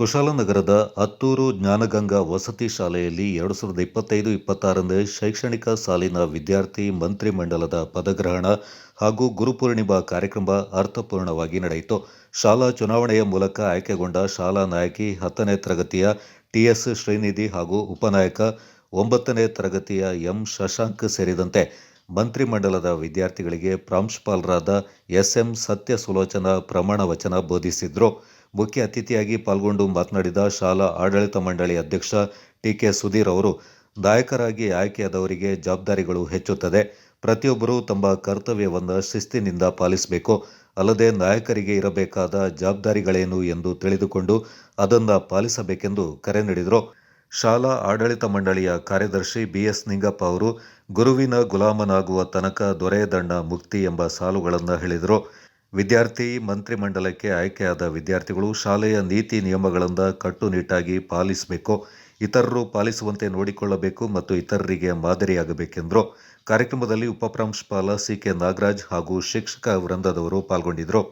ಕುಶಾಲನಗರದ ಅತ್ತೂರು ಜ್ಞಾನಗಂಗಾ ವಸತಿ ಶಾಲೆಯಲ್ಲಿ ಎರಡು ಸಾವಿರದ ಇಪ್ಪತ್ತೈದು ಇಪ್ಪತ್ತಾರನೇ ಶೈಕ್ಷಣಿಕ ಸಾಲಿನ ವಿದ್ಯಾರ್ಥಿ ಮಂತ್ರಿಮಂಡಲದ ಪದಗ್ರಹಣ ಹಾಗೂ ಗುರುಪೂರ್ಣಿಮಾ ಕಾರ್ಯಕ್ರಮ ಅರ್ಥಪೂರ್ಣವಾಗಿ ನಡೆಯಿತು. ಶಾಲಾ ಚುನಾವಣೆಯ ಮೂಲಕ ಆಯ್ಕೆಗೊಂಡ ಶಾಲಾ ನಾಯಕಿ ಹತ್ತನೇ ತರಗತಿಯ ಟಿಎಸ್ ಶ್ರೀನಿಧಿ ಹಾಗೂ ಉಪನಾಯಕ ಒಂಬತ್ತನೇ ತರಗತಿಯ ಎಂ ಶಶಾಂಕ್ ಸೇರಿದಂತೆ ಮಂತ್ರಿಮಂಡಲದ ವಿದ್ಯಾರ್ಥಿಗಳಿಗೆ ಪ್ರಾಂಶುಪಾಲರಾದ ಎಸ್ಎಂ ಸತ್ಯ ಸುಲೋಚನಾ ಪ್ರಮಾಣ ವಚನ ಬೋಧಿಸಿದ್ರು. ಮುಖ್ಯ ಅತಿಥಿಯಾಗಿ ಪಾಲ್ಗೊಂಡು ಮಾತನಾಡಿದ ಶಾಲಾ ಆಡಳಿತ ಮಂಡಳಿ ಅಧ್ಯಕ್ಷ ಟಿ ಕೆ ಸುಧೀರ್ ಅವರು ನಾಯಕರಾಗಿ ಆಯ್ಕೆಯಾದವರಿಗೆ ಜವಾಬ್ದಾರಿಗಳು ಹೆಚ್ಚುತ್ತದೆ. ಪ್ರತಿಯೊಬ್ಬರೂ ತಮ್ಮ ಕರ್ತವ್ಯವನ್ನು ಶಿಸ್ತಿನಿಂದ ಪಾಲಿಸಬೇಕು. ಅಲ್ಲದೆ ನಾಯಕರಿಗೆ ಇರಬೇಕಾದ ಜವಾಬ್ದಾರಿಗಳೇನು ಎಂದು ತಿಳಿದುಕೊಂಡು ಅದನ್ನು ಪಾಲಿಸಬೇಕೆಂದು ಕರೆ ನೀಡಿದರು. ಶಾಲಾ ಆಡಳಿತ ಮಂಡಳಿಯ ಕಾರ್ಯದರ್ಶಿ ಬಿಎಸ್ ನಿಂಗಪ್ಪ ಅವರು, ಗುರುವಿನ ಗುಲಾಮನಾಗುವ ತನಕ ದೊರೆಯದಣ್ಣ ಮುಕ್ತಿ ಎಂಬ ಸಾಲುಗಳನ್ನು ಹೇಳಿದರು. ವಿದ್ಯಾರ್ಥಿ ಮಂತ್ರಿಮಂಡಲಕ್ಕೆ ಆಯ್ಕೆಯಾದ ವಿದ್ಯಾರ್ಥಿಗಳು ಶಾಲೆಯ ನೀತಿ ನಿಯಮಗಳಿಂದ ಕಟ್ಟುನಿಟ್ಟಾಗಿ ಪಾಲಿಸಬೇಕು, ಇತರರು ಪಾಲಿಸುವಂತೆ ನೋಡಿಕೊಳ್ಳಬೇಕು ಮತ್ತು ಇತರರಿಗೆ ಮಾದರಿಯಾಗಬೇಕೆಂದರು. ಕಾರ್ಯಕ್ರಮದಲ್ಲಿ ಉಪಪ್ರಾಂಶುಪಾಲ ಸಿಕೆ ನಾಗರಾಜ್ ಹಾಗೂ ಶಿಕ್ಷಕ ವೃಂದದವರು ಪಾಲ್ಗೊಂಡಿದ್ದರು.